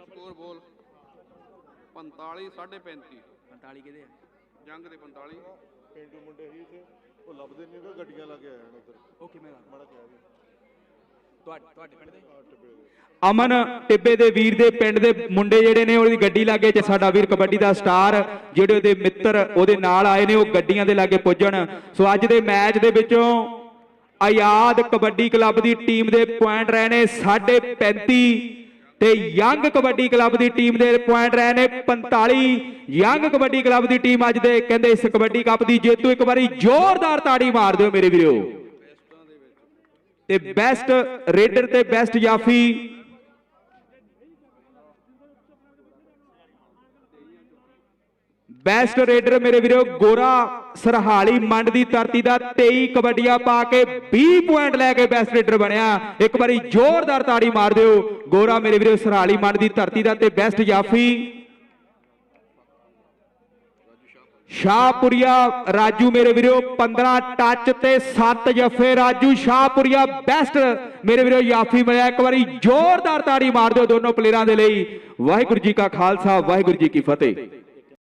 Score ਬੋਲ 45 35 45 ਕਿਹਦੇ ਆ? ਜੰਗ ਦੇ 45 ਪਿੰਡੂ ਮੁੰਡੇ ਹੀ ਇੱਥੇ। ਉਹ ਲੱਭਦੇ ਨਹੀਂ ਕਿ ਗੱਡੀਆਂ ਲੱਗੇ ਆਏ ਹਨ ਉਧਰ। ਉਹ ਕਿਵੇਂ ਦਾ ਮਾੜਾ ਕਹਿ ਵੀ ਤੁਹਾਡੇ ਤੁਹਾਡੇ ਪਿੰਡ ਦੇ? ਦੇ। ਅਮਨ ਟਿੱਬੇ ਦੇ ਵੀਰ ਦੇ ਪਿੰਡ ਦੇ ਮੁੰਡੇ ਜਿਹੜੇ ਨੇ ਉਹਦੀ ਗੱਡੀ ਲਾਗੇ ਚ ਸਾਡਾ ਵੀਰ ਕਬੱਡੀ ਦਾ ਸਟਾਰ ਜਿਹੜੇ ਉਹਦੇ ਮਿੱਤਰ ਉਹਦੇ ਨਾਲ ਆਏ ਨੇ ਉਹ ਗੱਡੀਆਂ ਦੇ ਲਾਗੇ ਪੁੱਜਣ। ਸੋ ਅੱਜ ਦੇ ਮੈਚ ਦੇ ਵਿੱਚੋਂ ਆਜ਼ਾਦ ਕਬੱਡੀ ਕਲੱਬ ਦੀ ਟੀਮ ਦੇ ਪੁਆਇੰਟ ਰਹੇ ਨੇ 35 ਤੇ ਯੰਗ ਕਬੱਡੀ ਕਲੱਬ ਦੀ ਟੀਮ ਦੇ ਪੁਆਇੰਟ ਰਹੇ ਨੇ 45 ਯੰਗ ਕਬੱਡੀ ਕਲੱਬ ਦੀ ਟੀਮ ਅੱਜ ਦੇ ਕਹਿੰਦੇ ਇਸ ਕਬੱਡੀ ਕੱਪ ਦੀ ਜੇਤੂ ਇੱਕ ਵਾਰੀ ਜ਼ੋਰਦਾਰ ਤਾੜੀ ਮਾਰ ਦਿਓ ਮੇਰੇ ਵੀਰੋ। ਤੇ ਬੈਸਟ ਰੇਡਰ ਤੇ ਬੈਸਟ ਜਾਫੀ ਬੈਸਟ ਰੇਡਰ ਮੇਰੇ ਵੀਰੋ ਗੋਰਾ ਸਰਹਾਲੀ ਮੰਡ ਦੀ ਧਰਤੀ ਦਾ 23 ਕਬੱਡੀਆਂ ਪਾ ਕੇ 20 ਪੁਆਇੰਟ ਲੈ ਕੇ ਬੈਸਟ ਰੇਡਰ ਬਣਿਆ। ਇੱਕ ਵਾਰੀ ਜ਼ੋਰਦਾਰ ਤਾੜੀ ਮਾਰ ਦਿਓ। ਗੋਰਾ ਮੇਰੇ ਵੀਰੋ ਸਰਹਾਲੀ ਮੰਡ ਦੀ ਧਰਤੀ ਦਾ ਤੇ ਬੈਸਟ ਜਾਫੀ। ਸ਼ਾਹਪੁਰੀਆ ਰਾਜੂ ਮੇਰੇ ਵੀਰੋ 15 ਟੱਚ ਤੇ 7 ਜਫੇ। ਰਾਜੂ ਸ਼ਾਹਪੁਰੀਆ ਬੈਸਟ ਮੇਰੇ ਵੀਰੋ ਯਾਫੀ ਮਿਲਿਆ ਇੱਕ ਵਾਰੀ ਜ਼ੋਰਦਾਰ ਤਾੜੀ ਮਾਰ ਦਿਓ ਦੋਨੋਂ ਪਲੇਅਰਾਂ ਦੇ ਲਈ। ਵਾਹਿਗੁਰੂ ਜੀ ਕਾ ਖਾਲਸਾ, ਵਾਹਿਗੁਰੂ ਜੀ ਕੀ ਫਤਿਹ।